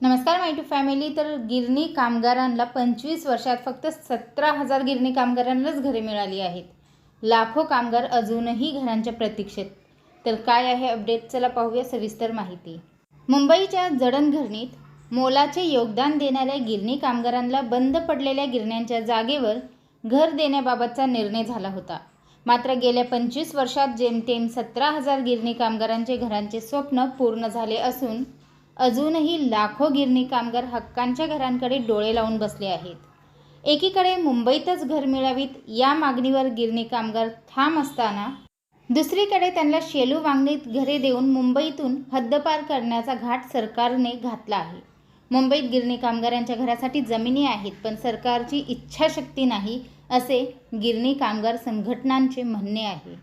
नमस्कार माय to family तर गिरणी कामगारांना पंचवीस वर्षात फक्त सतरा हजार गिरणी कामगारांनाच घरे मिळाली आहेत. लाखो कामगार अजूनही घरांच्या प्रतीक्षेत. तर काय आहे अपडेट चला पाहूया सविस्तर माहिती. मुंबईच्या जडणघरणीत मोलाचे योगदान देणाऱ्या गिरणी कामगारांना बंद पडलेल्या गिरण्यांच्या जागेवर घर देण्याबाबतचा निर्णय झाला होता. मात्र गेल्या पंचवीस वर्षात जेमतेम सतरा हजार गिरणी कामगारांचे घरांचे स्वप्न पूर्ण झाले असून अजूनही लाखो गिरणी कामगार हक्कांच्या घरांकडे डोळे लावून बसले आहेत. एकीकडे मुंबईतच घर मिळावीत या मागणीवर गिरणी कामगार ठाम असताना दुसरीकडे त्यांना शेलू वांगणीत घरे देऊन मुंबईतून हद्दपार करण्याचा घाट सरकारने घातला आहे. मुंबईत गिरणी कामगारांच्या घरासाठी जमिनी आहेत पण सरकारची इच्छाशक्ती नाही असे गिरणी कामगार संघटनांचे म्हणणे आहे.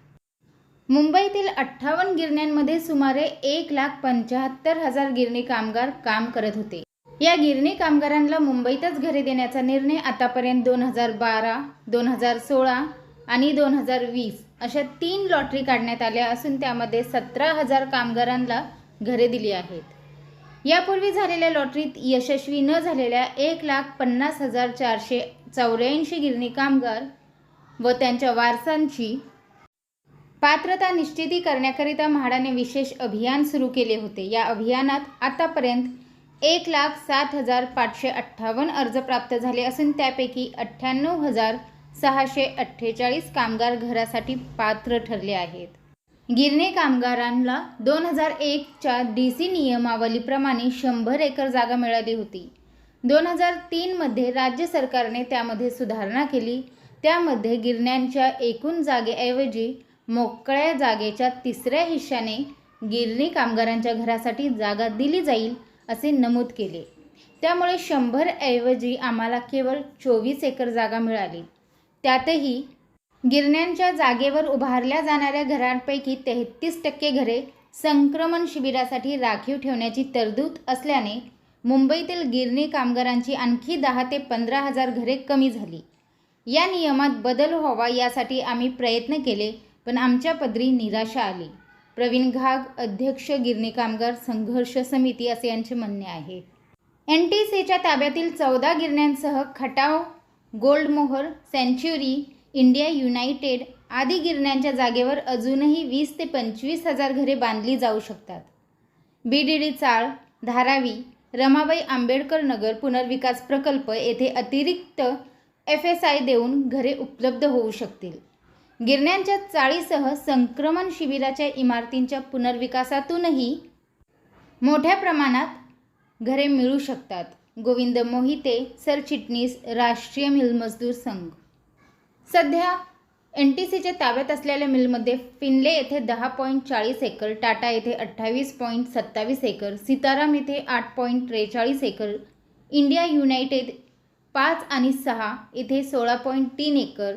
मुंबईतील अठ्ठावन्न गिरण्यांमध्ये सुमारे एक लाख पंच्याहत्तर हजार गिरणी कामगार काम करत होते. या गिरणी कामगारांना मुंबईतच घरे देण्याचा निर्णय आतापर्यंत दोन हजार बारा दोन हजार सोळा आणि दोन हजार वीस अशा तीन लॉटरी काढण्यात आल्या असून त्यामध्ये सतरा हजार कामगारांना घरे दिली आहेत. यापूर्वी झालेल्या लॉटरीत यशस्वी न झालेल्या एक लाख पन्नास हजार चारशे चौऱ्याऐंशी गिरणी कामगार व त्यांच्या वारसांची पात्रता निश्चिती करण्याकरिता म्हाडाने विशेष अभियान सुरू केले होते. या अभियानात आतापर्यंत एक लाख सात हजार पाचशे अठ्ठावन्न अर्ज प्राप्त झाले असून त्यापैकी अठ्ठ्याण्णव हजार सहाशे अठ्ठेचाळीस कामगार घरासाठी पात्र ठरले आहेत. गिरणे कामगारांना दोन हजार एकच्या डी सी नियमावलीप्रमाणे शंभर एकर जागा मिळाली होती. दोन हजार तीनमध्ये राज्य सरकारने त्यामध्ये सुधारणा केली. त्यामध्ये गिरण्यांच्या एकूण जागेऐवजी मोकळ्या जागेच्या तिसऱ्या हिश्श्याने गिरणी कामगारांच्या घरासाठी जागा दिली जाईल असे नमूद केले. त्यामुळे शंभर ऐवजी आम्हाला केवळ चोवीस एकर जागा मिळाली. त्यातही गिरण्यांच्या जागेवर उभारल्या जाणाऱ्या घरांपैकी तेहतीस टक्के घरे संक्रमण शिबिरासाठी राखीव ठेवण्याची तरतूद असल्याने मुंबईतील गिरणी कामगारांची आणखी दहा ते पंधरा हजार घरे कमी झाली. या नियमात बदल व्हावा यासाठी आम्ही प्रयत्न केले पण आमच्या पदरी निराशा आली. प्रवीण घाग अध्यक्ष गिरणी कामगार संघर्ष समिती असे यांचे म्हणणे आहे. एन टी सीच्या ताब्यातील चौदा गिरण्यांसह Khatau Goldmohur Century India United आदी गिरण्यांच्या जागेवर अजूनही वीस ते पंचवीस हजार घरे बांधली जाऊ शकतात. बी डी डी चाळ धारावी रमाबाई आंबेडकर नगर पुनर्विकास प्रकल्प येथे अतिरिक्त एफ एस आय देऊन घरे उपलब्ध होऊ शकतील. गिरण्यांच्या चाळीसह संक्रमण शिबिराच्या इमारतींच्या पुनर्विकासातूनही मोठ्या प्रमाणात घरे मिळू शकतात. गोविंद मोहिते सरचिटणीस राष्ट्रीय मिलमजदूर संघ. सध्या एन टी सीच्या ताब्यात असलेल्या मिलमध्ये फिनले येथे दहा पॉईंट चाळीस एकर टाटा येथे अठ्ठावीस पॉईंट सत्तावीस एकर सीताराम येथे आठ पॉईंट त्रेचाळीस एकर इंडिया युनायटेड पाच आणि सहा येथे सोळा पॉईंट तीन एकर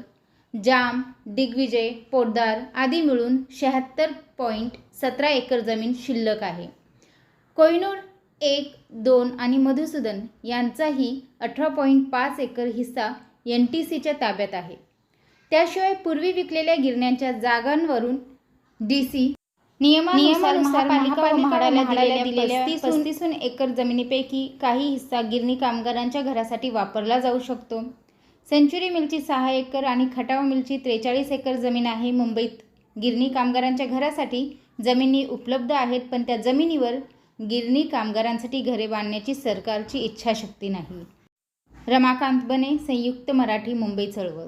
जाम दिग्विजय पोद्दार आदी मिळून शहात्तर पॉईंट सतरा एकर जमीन शिल्लक आहे. कोहिनूर एक दोन आणि मधुसूदन यांचाही अठरा पॉईंट पाच एकर हिस्सा एन टी सीच्या ताब्यात आहे. त्याशिवाय पूर्वी विकलेल्या गिरण्यांच्या जागांवरून डी सी नियमानुसार दिलेल्या पस्तीसहून एकर जमिनीपैकी काही हिस्सा गिरणी कामगारांच्या घरासाठी वापरला जाऊ शकतो. सेंच्युरी मिलची सहा एकर आणि खटाव मिलची त्रेचाळीस एकर जमीन आहे मुंबईत. गिरणी कामगारांच्या घरासाठी जमिनी उपलब्ध आहेत पण त्या जमिनीवर गिरणी कामगारांसाठी घरे बांधण्याची सरकारची इच्छाशक्ती नाही. रमाकांत बने संयुक्त मराठी मुंबई चळवळ.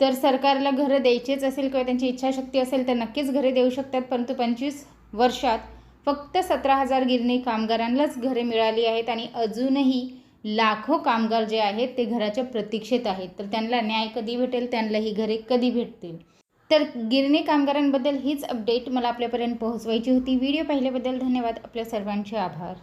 तर सरकारला घरं द्यायचेच असेल किंवा त्यांची इच्छाशक्ती असेल तर नक्कीच घरे देऊ शकतात परंतु पंचवीस वर्षात फक्त सतरा हजार गिरणी कामगारांनाच घरे मिळाली आहेत आणि अजूनही लाखो कामगार जे आहेत ते घराच्या प्रतीक्षेत आहेत. तर त्यांना न्याय कधी भेटेल? त्यांना ही घरे कधी भेटतील? तर गिरणी कामगारांबद्दल हीच अपडेट मला आपल्यापर्यंत पोहोचवायची होती. व्हिडिओ पाहिल्याबद्दल धन्यवाद. आपल्या सर्वांचे आभार.